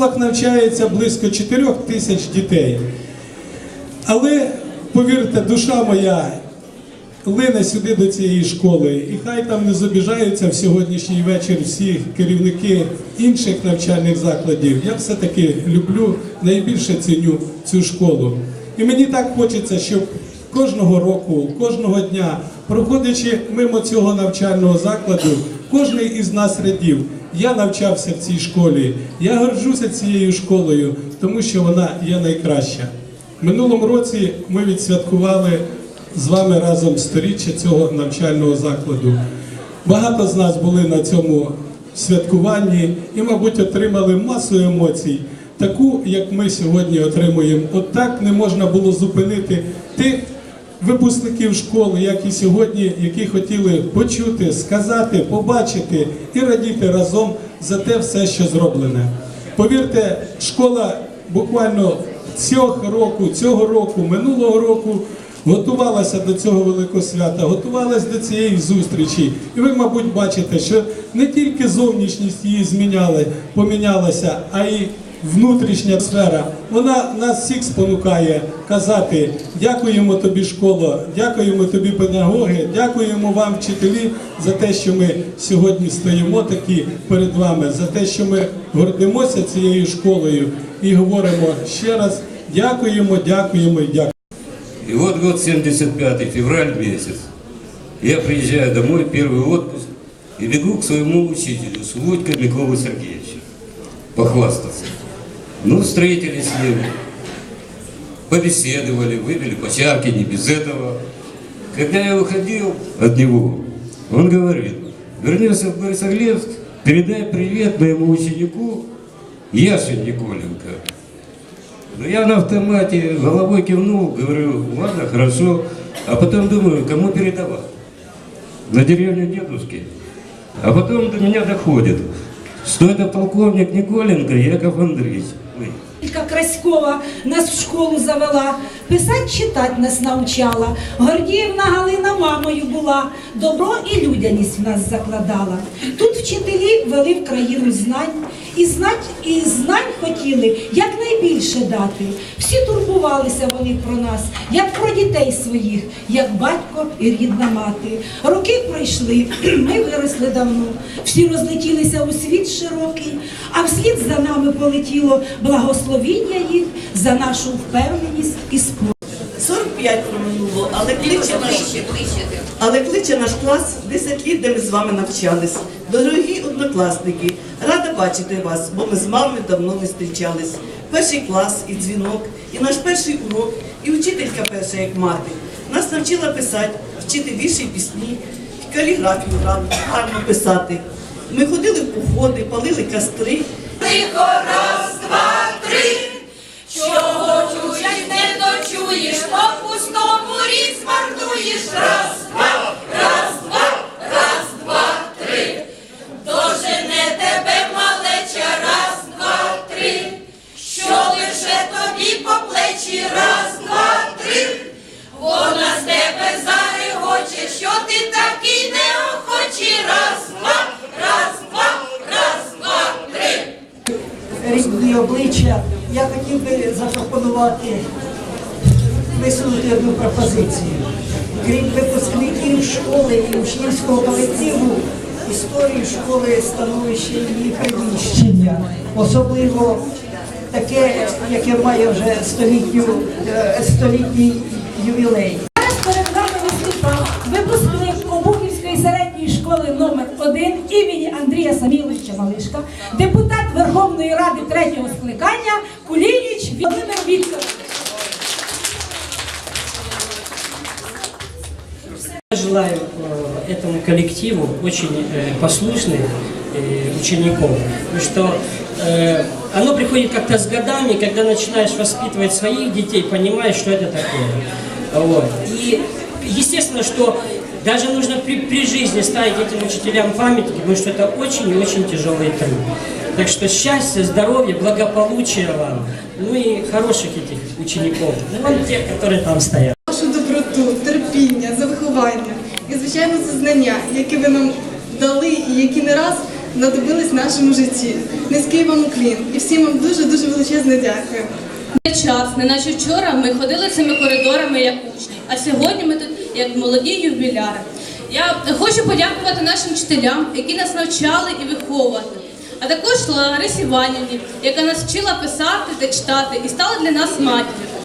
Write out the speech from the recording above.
школах навчається близько 4 тисяч дітей. Але повірте, душа моя лине сюди до цієї школи, і хай там не зобіжаються в сьогоднішній вечір всі керівники інших навчальних закладів. Я все-таки люблю, найбільше ціню цю школу. І мені так хочеться, щоб кожного року, кожного дня, проходячи мимо цього навчального закладу, кожен із нас радів. Я навчався в цій школі, я горджуся цією школою, тому що вона є найкраща. Минулому році ми відсвяткували з вами разом сторіччя цього навчального закладу. Багато з нас були на цьому святкуванні і, мабуть, отримали масу емоцій, таку, як ми сьогодні отримуємо. От так не можна було зупинити тих випускників школи, як і сьогодні, які хотіли почути, сказати, побачити і радіти разом за те все, що зроблене. Повірте, школа буквально цього року, цього року, минулого року готувалася до цього великого свята, готувалася до цієї зустрічі. І ви, мабуть, бачите, що не тільки зовнішність її зміняли, помінялася, а й внутрішня сфера. Вона нас всіх спонукає казати дякуємо тобі, школа, дякуємо тобі, педагоги, дякуємо вам, вчителі, за те, що ми сьогодні стоїмо такі перед вами, за те, що ми гордимося цією школою і говоримо ще раз дякуємо, дякуємо і дякуємо. И вот год 75 февраль месяц. Я приезжаю домой, первый отпуск, и бегу к своему учителю, Слудько Миколы Сергеевичу, похвастаться. Ну, встретились с ним, побеседовали, выпили по чарке, не без этого. Когда я выходил от него, он говорит, вернешься в Борисоглебск, передай привет моему ученику Яше Николенко. Ну, я на автомате головой кивнул, говорю, ладно, хорошо. А потом думаю, кому передавать? На деревню дедушки. А потом до меня доходит, что это полковник Николенко Яков Андреевич. Ой. Ілька Краськова нас в школу завела, писать читать нас навчала. Гордіївна Галина мамою була, добро і людяність в нас закладала. Тут вчителі вели в країну знань, і знать, і знань хотіли якнайбільше дати. Всі турбувалися вони про нас, як про дітей своїх, як батько і рідна мати. Роки пройшли, ми виросли давно, всі розлетілися у світ широкий, а вслід за нами полетіло благословіння їх за нашу впевненість і спорт. 45 проминуло, але кличе наш, але кличе наш клас 10 літ, де ми з вами навчались. Дорогі однокласники, рада бачити вас, бо ми з вами давно не зустрічались. Перший клас і дзвінок, і наш перший урок, і вчителька перша, як мати. Нас навчила писати, вчити вірші пісні, і каліграфію гарно, гарно писати. Ми ходили в походи, палили кастри. Тихо, раз, два, три. Чого змарнуєш. Раз, два, раз, два, раз, два, три. Дожене тебе малеча, раз, два, три. Що лише тобі по плечі, раз, два, три. Вона з тебе зарегоче, що ти такий неохочий. Раз, два, раз, два, раз, два, три. рідні обличчя, я хотів би запропонувати висунути одну пропозицію. Крім випускників школи і учнівського колективу, історії школи становище її приміщення, особливо таке, яке має вже століттю, е, столітній ювілей. Зараз перед нами виступав випускник Обухівської середньої школи номер 1 імені Андрія Саміловича Малишка, депутат Верховної Ради третього скликання Кулініч Володимир Вікторович. Желаю э, этому коллективу очень э, послушных э, учеников, потому что оно приходит как-то с годами, когда начинаешь воспитывать своих детей, понимаешь, что это такое. Вот. И естественно, что даже нужно при, при жизни ставить этим учителям памятники, потому что это очень и очень тяжелый труд. Так что счастья, здоровья, благополучия вам, ну и хороших этих учеников, ну, вон тех, которые там стоят. вашу доброту, терпіння, виховання і, звичайно, це знання, які ви нам дали і які не раз знадобились в нашому житті. Низький вам уклін і всім вам дуже-дуже величезне дякую. час, не наче вчора, ми ходили цими коридорами як учні, а сьогодні ми тут як молоді юбіляри. Я хочу подякувати нашим вчителям, які нас навчали і виховувати, а також Ларисі Іванівні, яка нас вчила писати та читати і стала для нас матір'ю.